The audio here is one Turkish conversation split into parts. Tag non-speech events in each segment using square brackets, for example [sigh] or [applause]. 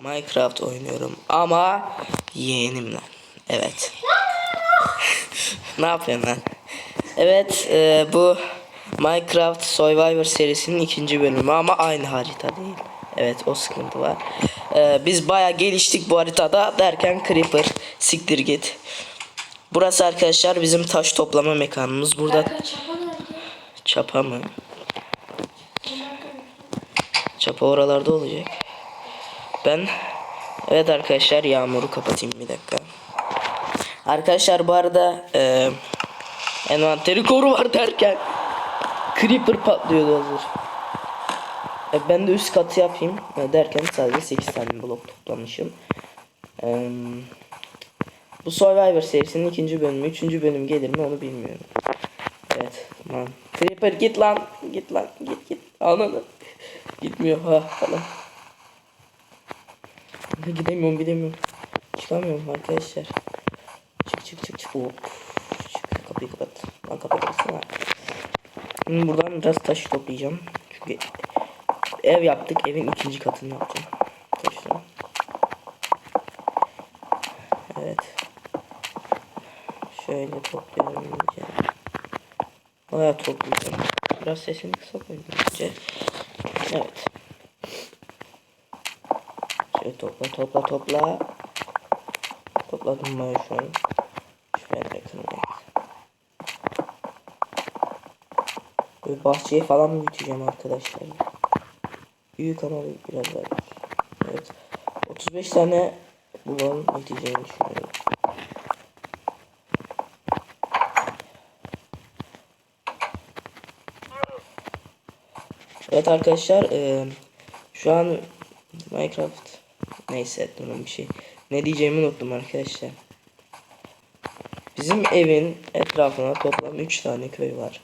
Minecraft oynuyorum ama yeğenimle. Evet. [laughs] ne yapıyorsun lan? Evet e, bu Minecraft Survivor serisinin ikinci bölümü ama aynı harita değil. Evet o sıkıntı var. E, biz baya geliştik bu haritada derken Creeper siktir git. Burası arkadaşlar bizim taş toplama mekanımız. Burada çapa mı? Çapa oralarda olacak. Ben evet arkadaşlar yağmuru kapatayım bir dakika. Arkadaşlar bu arada e, envanteri koru var derken creeper patlıyordu hazır. E, ben de üst katı yapayım e, derken sadece 8 tane blok toplamışım. E, bu Survivor serisinin ikinci bölümü, üçüncü bölüm gelir mi onu bilmiyorum. Evet tamam. Creeper git lan git lan git git ananı. Gitmiyor ha falan. Gidemiyorum gidemiyorum. Çıkamıyorum arkadaşlar. Çık çık çık çık. Hop. Çık kapıyı kapat. Lan kapatırsana. Şimdi buradan biraz taş toplayacağım. Çünkü ev yaptık. Evin ikinci katını yapacağım. Taşla. Evet. Şöyle topluyorum iyice. Bayağı toplayacağım. Biraz sesini kısa koydum önce. Evet. Topla topla topla. Topladım ben şu an. Şuraya yakın Böyle bahçeye falan büyüteceğim arkadaşlar? Büyük ama biraz daha. Evet. 35 tane bulalım yeteceğini düşünüyorum. Evet arkadaşlar eee, şu an Minecraft neyse durun bir şey. Ne diyeceğimi unuttum arkadaşlar. Bizim evin etrafına toplam 3 tane köy var.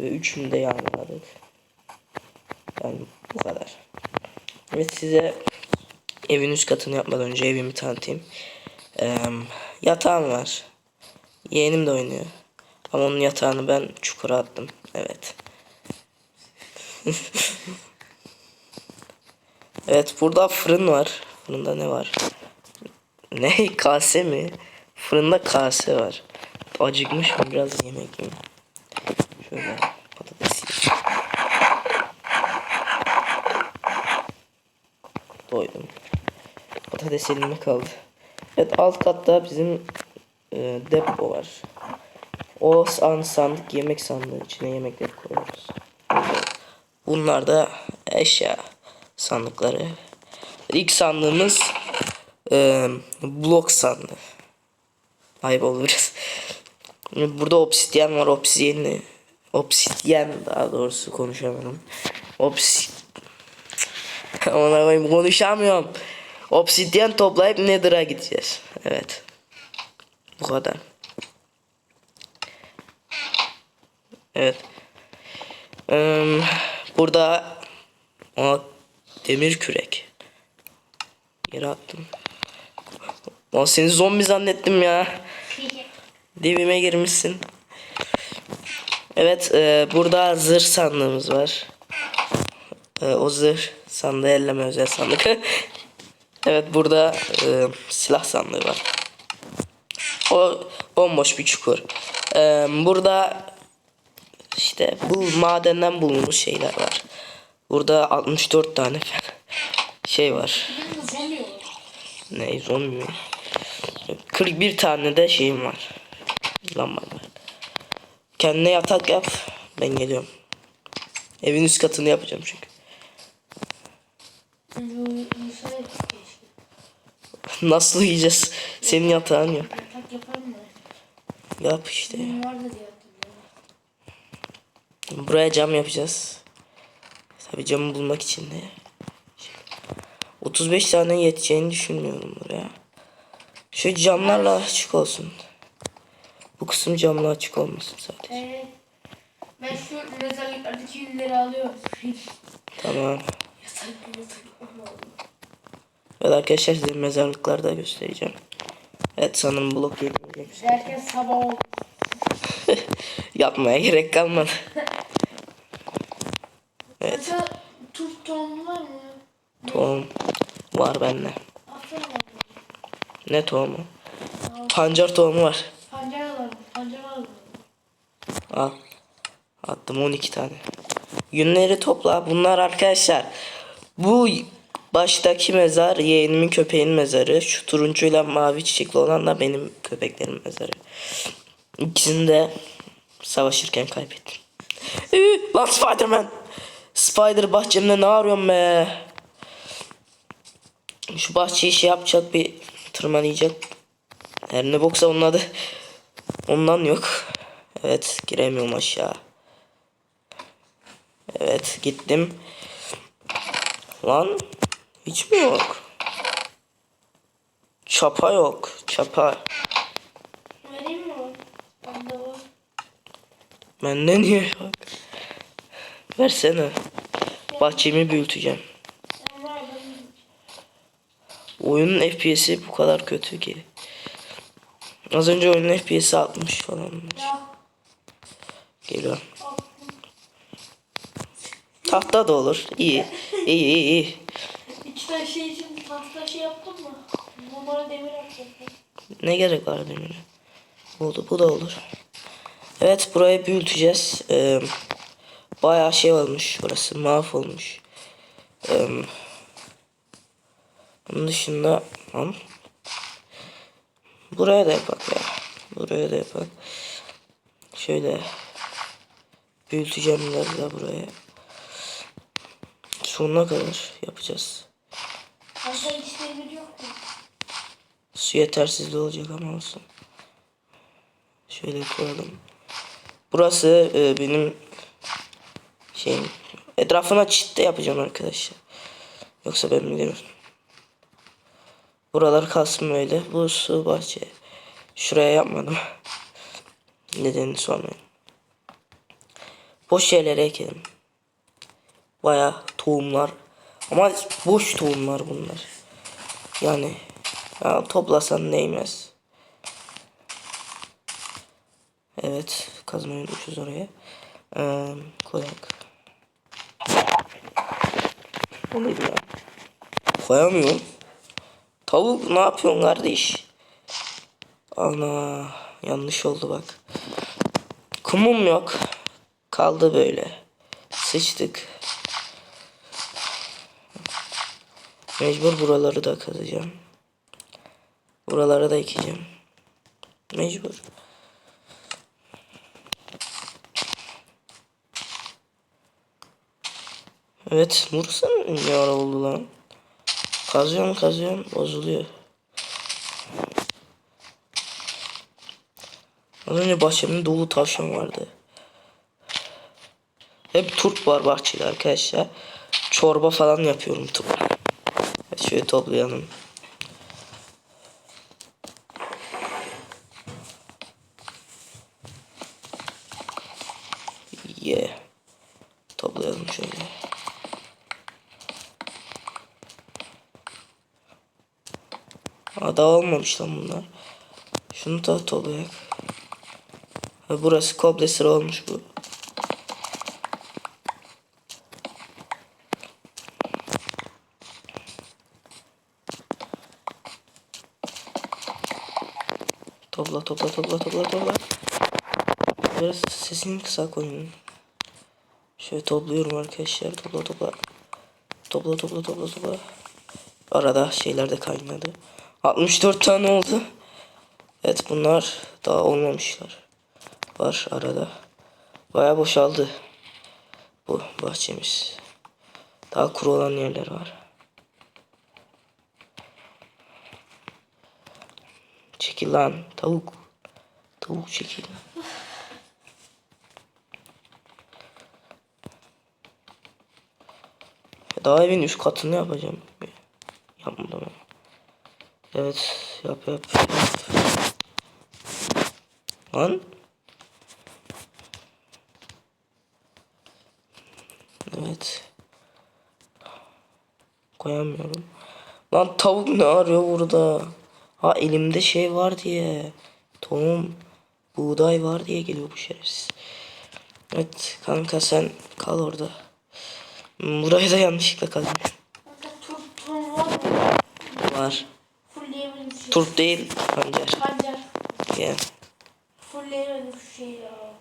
Ve üçünü de yağmaladık. Yani bu kadar. Evet size evin üst katını yapmadan önce evimi tanıtayım. Eee, yatağım var. Yeğenim de oynuyor. Ama onun yatağını ben çukura attım. Evet. [laughs] Evet burada fırın var. Fırında ne var? Ne [laughs] kase mi? Fırında kase var. Acıkmış mı biraz yemek yiyeyim. Şöyle patates yiyeyim. Doydum. Patates elime kaldı. Evet alt katta bizim e, depo var. O san sandık yemek sandığı içine yemekleri koyuyoruz. Bunlar da eşya sandıkları. İlk sandığımız e, blok sandığı. Ayıp oluruz. [laughs] Burada obsidyen var. Obsidyen obsidyen daha doğrusu konuşamıyorum. Obs Aman [laughs] koyayım konuşamıyorum. Obsidyen toplayıp Nether'a gideceğiz. Evet. Bu kadar. Evet. Eee, burada demir kürek. Yere attım. O seni zombi zannettim ya. Dibime girmişsin. Evet e, burada zırh sandığımız var. E, o zırh sandığı elleme özel sandık. [laughs] evet burada e, silah sandığı var. O bomboş bir çukur. E, burada işte bu madenden bulunmuş şeyler var. Burada 64 tane şey var. Ne zombi mi? 41 tane de şeyim var. Lamba var. Kendine yatak yap. Ben geliyorum. Evin üst katını yapacağım çünkü. Nasıl yiyeceğiz? Senin yatağın yok. Yap işte. Buraya cam yapacağız. Tabii camı bulmak için de. 35 tane yeteceğini düşünmüyorum buraya. Şu camlarla açık olsun. Bu kısım camla açık olmasın sadece. Ee, ben şu mezarlıklardaki yünleri alıyorum. Tamam. Evet arkadaşlar size mezarlıkları da göstereceğim. Evet sanırım blok yetmeyecek. Derken sabah oldu. [laughs] Yapmaya gerek kalmadı. [laughs] Evet. Mesela tohumu var mı? Tohum. Var bende. Ne tohumu? Pancar tohumu var. Pancar alalım. Pancar alalım. Al. Attım 12 tane. Yünleri topla. Bunlar arkadaşlar. Bu baştaki mezar yeğenimin köpeğin mezarı. Şu turuncuyla mavi çiçekli olan da benim köpeklerin mezarı. İkisini de savaşırken kaybettim. Ee, lan Spiderman. Spider bahçemde ne arıyorsun be? Şu bahçeyi şey yapacak bir tırmanayacak. Her ne boksa onun adı. Ondan yok. Evet giremiyorum aşağı. Evet gittim. Lan hiç mi yok? Çapa yok. Çapa. Bende niye yok? Versene. Bahçemi büyüteceğim. Oyunun FPS'i bu kadar kötü ki. Az önce oyunun FPS'i 60 falan. Ya. Geliyor. al. Tahta da olur. İyi. İyi iyi iyi. İki tane şey için tahta şey yaptın mı? Numara demir yapacaktım. Ne gerek var demire? Oldu bu da olur. Evet burayı büyüteceğiz. Ee, bayağı şey olmuş burası mahvolmuş. Ee, onun dışında tamam. Buraya da yapak ya. Buraya da yapak. Şöyle büyüteceğim biraz daha buraya. Sonuna kadar yapacağız. Yok mu? Su yetersizliği olacak ama olsun. Şöyle koyalım. Burası e, benim şeyim. Etrafına çit de yapacağım arkadaşlar. Yoksa ben bilirim. Buralar kalsın böyle. Bu su bahçe. Şuraya yapmadım. Nedenini sormayın. Boş yerlere ekelim. Baya tohumlar. Ama boş tohumlar bunlar. Yani ya toplasan değmez. Evet kazmayı unutmuşuz oraya. Ee, koyak. O neydi ya? Koyamıyorum. Tavuk ne yapıyorsun kardeş? Ana yanlış oldu bak. Kumum yok. Kaldı böyle. Sıçtık. Mecbur buraları da kazacağım. Buralara da ekeceğim. Mecbur. Evet, burası ne ara oldu lan? Kazıyorum kazıyorum bozuluyor. Az önce bahçemde dolu tavşan vardı. Hep turp var bahçede arkadaşlar. Çorba falan yapıyorum turp. Şöyle toplayalım. Yeah. Toplayalım şöyle. Aa, dağılmamış lan bunlar. Şunu da toplayak. Ha, burası komple sıra olmuş bu. Topla topla topla topla topla. Biraz sesini kısa koyun. Şöyle topluyorum arkadaşlar. Topla topla. Topla topla topla topla. Arada şeyler de kaynadı. 64 tane oldu. Evet bunlar daha olmamışlar. Var arada. Baya boşaldı. Bu bahçemiz. Daha kuru olan yerler var. Çekil lan tavuk. Tavuk çekil. Daha evin üst katını yapacağım. Yapmadım. Evet yap yap yap. Lan. Evet. Koyamıyorum. Lan tavuk ne arıyor burada? Ha elimde şey var diye. Tohum. Buğday var diye geliyor bu şerefsiz. Evet kanka sen kal orada. Buraya da yanlışlıkla kaldım. Var Fullleyemedim şu şeyi. Turp değil pancar. Pancar. Gel. Fullleyemedim şu şeyi ya.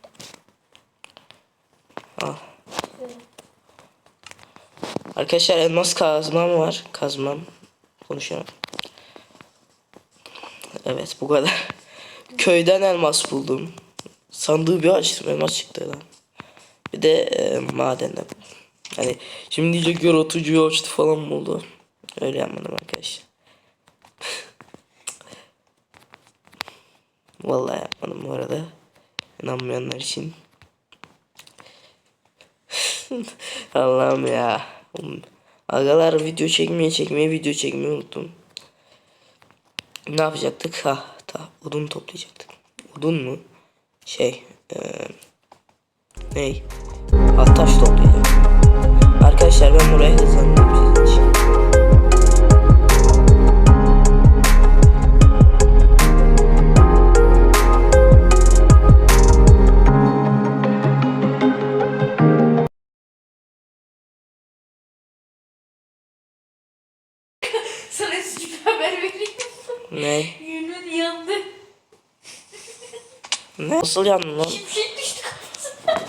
Al. Evet. Arkadaşlar elmas kazmam var. Kazmam. Konuşamam. Evet bu kadar. [laughs] Köyden elmas buldum. Sandığı bir açtım elmas çıktı lan. Bir de e, madenden. Hani şimdi diyecekler otucuyu açtı falan mı oldu? Öyle yapmadım arkadaşlar. Vallahi yapmadım bu arada. İnanmayanlar için. Allah'ım ya. Agalar video çekmeye çekmeye video çekmeyi unuttum. Ne yapacaktık? Ha, ta, odun toplayacaktık. Odun mu? Şey, eee ney? Ha, taş toplayacağım. Arkadaşlar ben buraya hızlandım Nasıl yandın lan? Şimşek düştü kafasına.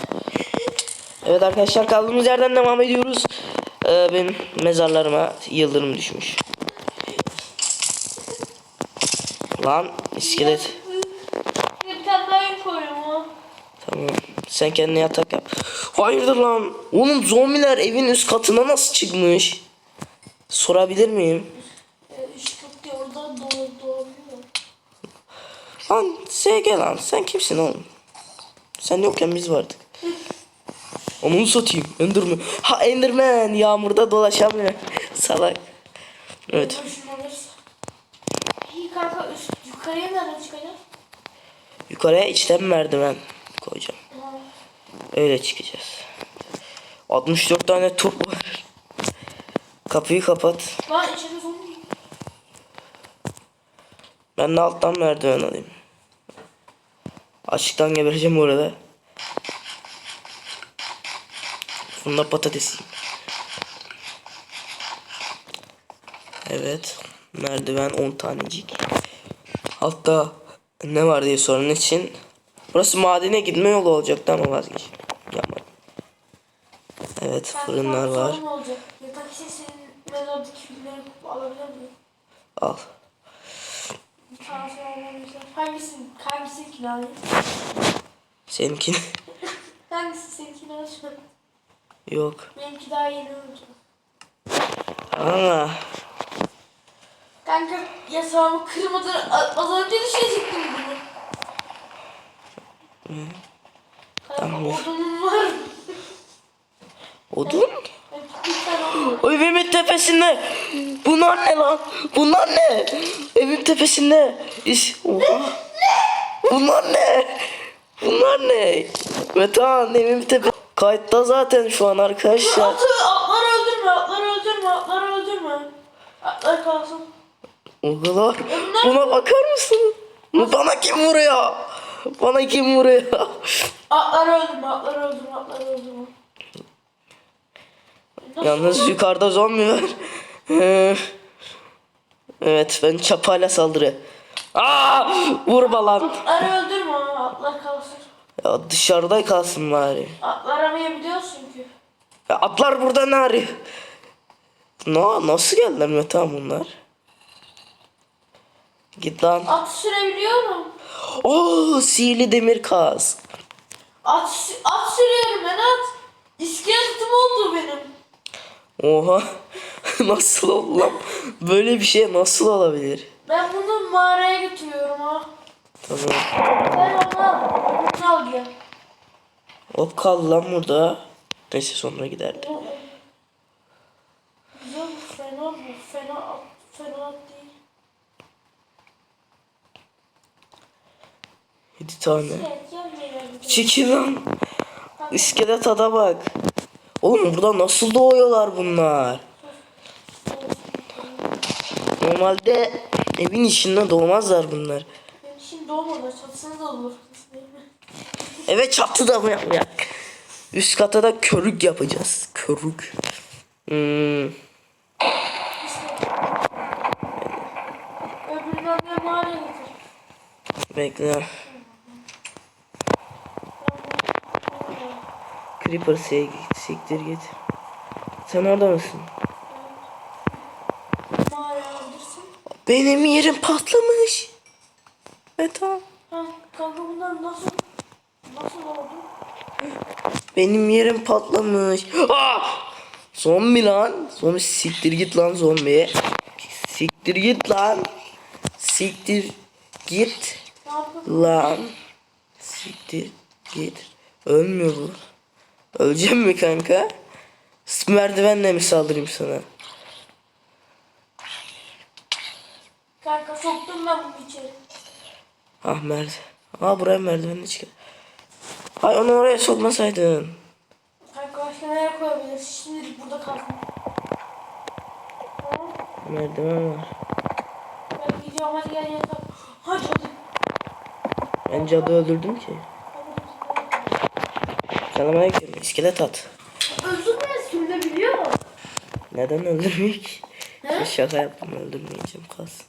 Evet arkadaşlar kaldığımız yerden devam ediyoruz. Ee, benim mezarlarıma yıldırım düşmüş. Lan iskelet. Bir tane daha ha. Tamam. Sen kendine yatak yap. Hayırdır lan? Oğlum zombiler evin üst katına nasıl çıkmış? Sorabilir miyim? Ee, Üst kat diye oradan doğru doğabiliyor. Lan SG lan sen kimsin oğlum? Sen yokken biz vardık. Onu satayım. Enderman. Ha Enderman yağmurda dolaşamıyor. [laughs] Salak. Evet. Boşuna alırsa. İyi kanka üst yukarıya nereden çıkacağız? Yukarıya içten merdiven koyacağım. Öyle çıkacağız. 64 tane top var. Kapıyı kapat. Lan içeri zombi. Ben de alttan merdiven alayım. Açıktan gebereceğim orada. Bunda patatesiyim. Evet. Merdiven 10 tanecik. Altta ne var diye sorun için. Burası madene gitme yolu olacaktı ama vazgeç. Yapmadım. Evet fırınlar var. sorun Hangisini, hangisini alayım? Seninkini. [laughs] Hangisi seninkini alacağım? Yok. Benimki daha yeni olacak. Aa. Kanka yasağımı kırmadan az önce düşecektim bunu. Kanka Tamam. odunum var. Odun? O evimin tepesinde. Bunlar ne lan? Bunlar ne? Evin tepesinde. İş. Oha. Bunlar ne? Bunlar ne? Metan evin tepe. Kayıtta zaten şu an arkadaşlar. Atı, atları öldürme, atları öldürme, atları öldürme. Atlar kalsın. Oğullar. Buna bakar mısın? Bana kim vuruyor? Bana kim vuruyor? Atları öldürme, atları öldürme, atları öldürme. Yalnız [laughs] yukarıda zombi var. Ee, evet ben çapayla saldırı. Aa! Vurma lan. Atları öldürme, atlar kalsın. Ya dışarıda kalsın bari. Atlar aramayabiliyorsun ki. Ya atlar burada ne arıyor? No, nasıl geldiler Metehan bunlar? Git lan. At sürebiliyorum. Oo sihirli demir kaz. At, at sürüyorum ben at. İskeletim oldu benim. Oha. [laughs] nasıl oldu lan? Böyle bir şey nasıl olabilir? Ben bunu mağaraya götürüyorum ha. Tamam. Ben ama bunu al gel. Hop kaldı lan burada. Neyse sonra giderdi. Bu- Güzel bu fena bu. Fena fena değil. 7 tane. Evet gel gel. Çekil lan. İskelet ada bak. Oğlum burada nasıl doğuyorlar bunlar? Normalde evin içinde doğmazlar bunlar. Şimdi doğmadı. Çatısını da olur. Evet çatıda mı yapacak? Üst kata da körük yapacağız. Körük. Hmm. Bekle. Creeper sik- siktir git. Sen orada mısın? Benim yerim patlamış. Meta. Ha, kanka bunlar nasıl nasıl oldu? Benim yerim patlamış. Ah! Zombi lan. Zombi siktir git lan zombi. Siktir git lan. Siktir git lan. Siktir git. Ölmüyor bu. Öleceğim mi kanka? Merdivenle mi saldırayım sana? Kanka soktum ben bunu içeri. Ah merdiven. Aa buraya merdivenle çıkar. Ay onu oraya sokmasaydın. Kanka başka nereye koyabiliriz? Şimdilik burada kalsın. Merdiven var. Ben gidiyorum hadi gel. Hadi hadi. Ben cadı öldürdüm ki. Selamünaleyküm. İskelet at. Öldürme sürülebiliyor mu? Neden öldürmek? He? Şaka yaptım öldürmeyeceğim kalsın.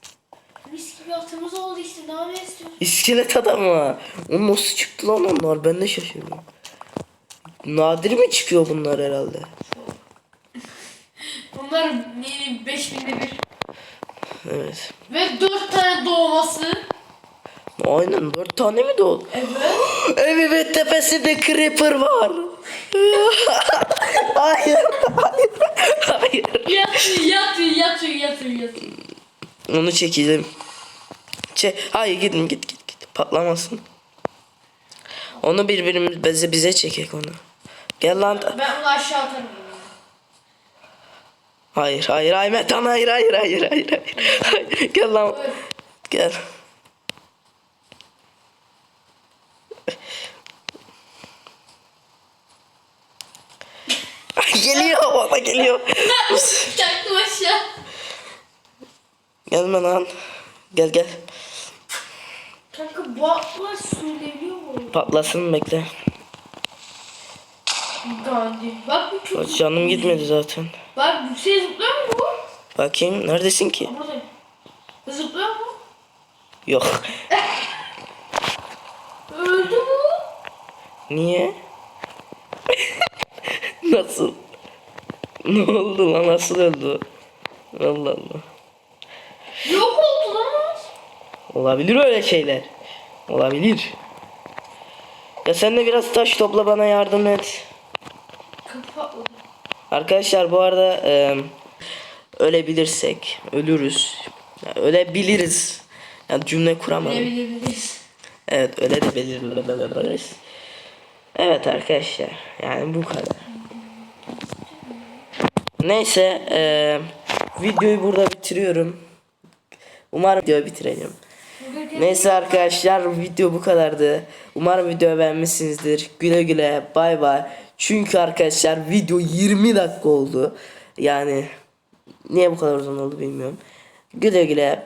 Mis gibi atımız oldu işte daha ne istiyorsun? İskelet adam ha. O nasıl çıktı lan onlar? Ben de şaşırdım. Nadir mi çıkıyor bunlar herhalde? [laughs] Bunlar ne 5000'de bir. Evet. Ve 4 tane doğması. Aynen dört tane mi doğdu? Evet. Evet tepesinde creeper var. [laughs] hayır, hayır, hayır. Yatıyor yatıyor yatıyor yatıyor yatıyor. Onu çekeceğim. Çe hayır gidin git git git. Patlamasın. Onu birbirimiz bize bize çekek onu. Gel lan. Ben onu aşağı atarım. Hayır hayır hayır Metan hayır hayır hayır hayır. hayır. Gel lan. Gel. Geliyor bana geliyor. Çaktım aşağı. Gelme lan. Gel gel. Kanka bu atlar sürülebiliyor mu? Patlasın bekle. Gandhi. Bak bu çok... Canım gitmedi zaten. Bak yükseğe zıplıyor mu bu? Bakayım neredesin ki? Buradayım. Zıplıyor mu? Yok. Öldü mü? Niye? [laughs] Nasıl? Ne oldu lan nasıl öldü? Allah Allah. Yok oldu lan. Olabilir öyle şeyler. Olabilir. Ya sen de biraz taş topla bana yardım et. Patladı. Arkadaşlar bu arada e, ölebilirsek ölürüz. Ya, ölebiliriz. Yani cümle kuramadım. Ne bilebiliriz. Evet öyle de belirleriz. Evet arkadaşlar yani bu kadar. Neyse eee, videoyu burada bitiriyorum. Umarım videoyu bitireceğim. Neyse arkadaşlar video bu kadardı. Umarım videoyu beğenmişsinizdir. Güle güle bay bay. Çünkü arkadaşlar video 20 dakika oldu. Yani niye bu kadar uzun oldu bilmiyorum. Güle güle